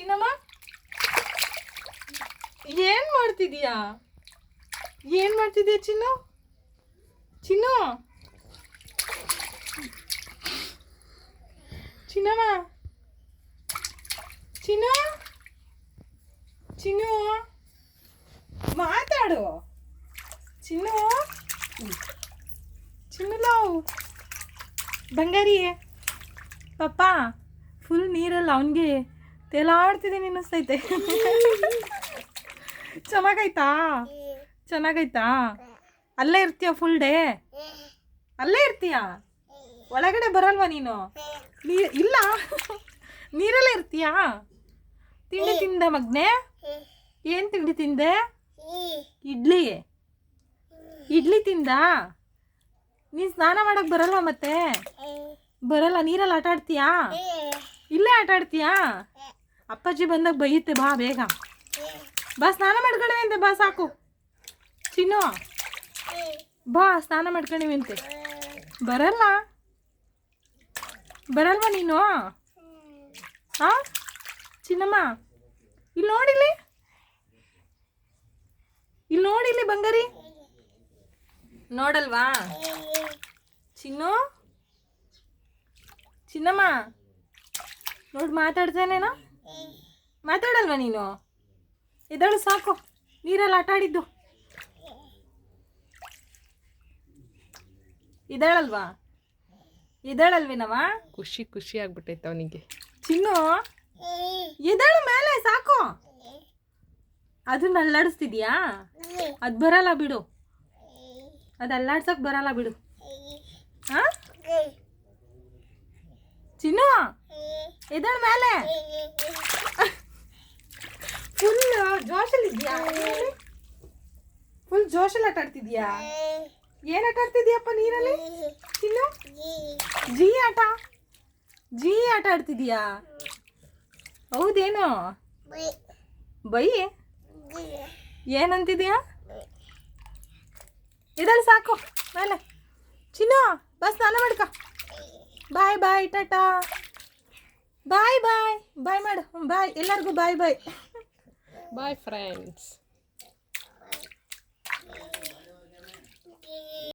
ಚಿನ್ನಮ್ಮ ಏನ್ ಮಾಡ್ತಿದೀಯಾ? ಏನ್ ಮಾಡ್ತಿದೀಯ ಚಿನ್ನು? ಚಿನ್ನು? ಚಿನ್ನಮ್ಮ? ಚಿನ್ನು? ಚಿನ್ನು? ಮಾತಾಡು. ಚಿನ್ನು? ಚಿನ್ನುಲಾವ್ ಬಂಗಾರಿ. ಪಪ್ಪ ಫುಲ್ ನೀರಲ್ಲಿ ಅವನಿಗೆ. ತೇಲಾಡ್ತಿದ್ದೀನಿ ಅನ್ನಿಸ್ತೈತೆ ಚೆನ್ನಾಗೈತಾ? ಚೆನ್ನಾಗೈತಾ? ಅಲ್ಲೇ ಇರ್ತೀಯ ಫುಲ್ ಡೇ ಅಲ್ಲೇ ಇರ್ತೀಯ? ಒಳಗಡೆ ಬರಲ್ವಾ ನೀನು? ನೀ- ಇಲ್ಲ. ನೀರಲ್ಲೇ ಇರ್ತೀಯಾ? ತಿಂಡಿ ತಿಂದ ಮಗ್ನೆ? ಏನು ತಿಂಡಿ ತಿಂದೆ? ಇಡ್ಲಿ. ಇಡ್ಲಿ ತಿಂದ? ನೀನು ಸ್ನಾನ ಮಾಡಕ್ ಬರಲ್ವಾ ಮತ್ತೆ? ಬರಲ್ಲ, ನೀರಲ್ಲಿ ಆಟ ಆಡ್ತೀಯಾ? ಇಲ್ಲೇ ಆಟ ಆಡ್ತೀಯಾ? ಅಪ್ಪಾಜಿ ಬಂದಾಗ ಬೈಯುತ್ತೆ, ಬಾ ಬೇಗ. ಬಾ, ಸ್ನಾನ ಮಾಡ್ಕೊಳ್ಳಿ ಅಂತೆ, ಬಾ, ಸಾಕು. ಚಿನ್ನು, ಬಾ, ಸ್ನಾನ ಮಾಡ್ಕೊಳ್ಳಿ ಅಂತೆ. ಬರಲ್ಲ? ಬರಲ್ವಾ ನೀನು? ಹಾ ಚಿನ್ನಮ್ಮ ಇಲ್ಲಿ ನೋಡಿಲಿ ಇಲ್ಲಿ ನೋಡಿಲಿ ಬಂಗಾರಿ? ನೋಡಲ್ವಾ? ಚಿನ್ನು? ಚಿನ್ನಮ್ಮ, ನೋಡಿ ಮಾತಾಡ್ತೇನೇನೋ ಮಾತಾಡಲ್ವಾ ನೀನು? ಇದಳು ಸಾಕು. ನೀರಲ್ಲಿ ಆಟ ಆಡಿದ್ದು. ಇದ್ದಾಳಲ್ವಾ ಇದ್ದಾಳಲ್ವೇನವ ಖುಷಿ ಖುಷಿ ಆಗ್ಬಿಟ್ಟೈತೆ ಅವನಿಗೆ. ಚಿನ್ನು ಎದಳು ಮೇಲೆ ಸಾಕು. ಅದನ್ನ ಅಲ್ಲಾಡಿಸ್ತಿದ್ಯಾ ಅದು ಬರಲ್ಲ ಬಿಡು. ಅದು ಅಲ್ಲಾಡ್ಸಕ್ ಬರಲ್ಲ ಬಿಡು. ಹಾ? ಚಿನ್ನು? ಇದಳ ಮೇಲೆ. ಫುಲ್ ಜೋಶಲ್ಲಿ ಇದೆಯಾ ಫುಲ್ ಜೋಶಲ್ಲಿ ಆಟ ಆಡ್ತಿದ್ಯಾ ಏನ್ ಆಟ ಆಡ್ತಿದ್ಯಪ್ಪ ನೀರಲ್ಲಿ? ಚಿನ್ನು? ಜಿ ಆಟ? ಜಿ ಆಟ ಆಡ್ತಿದ್ಯಾ ಹೌದೇನು? ಬೈ. ಏನಂತಿದ್ಯಾ ಇದ್ರಲ್ಲಿ ಸಾಕು ಮೇಲೆ ಚಿನ್ನು ಬಸ್ ಸ್ನಾನ ಮಾಡ್ಕ ಬಾಯ್ ಟಾಟಾ. ಬಾಯ್ ಬಾಯ್. ಬಾಯ್ ಮಾಡು. ಬಾಯ್. ಎಲ್ಲರಿಗೂ ಬಾಯ್ ಬಾಯ್. Bye friends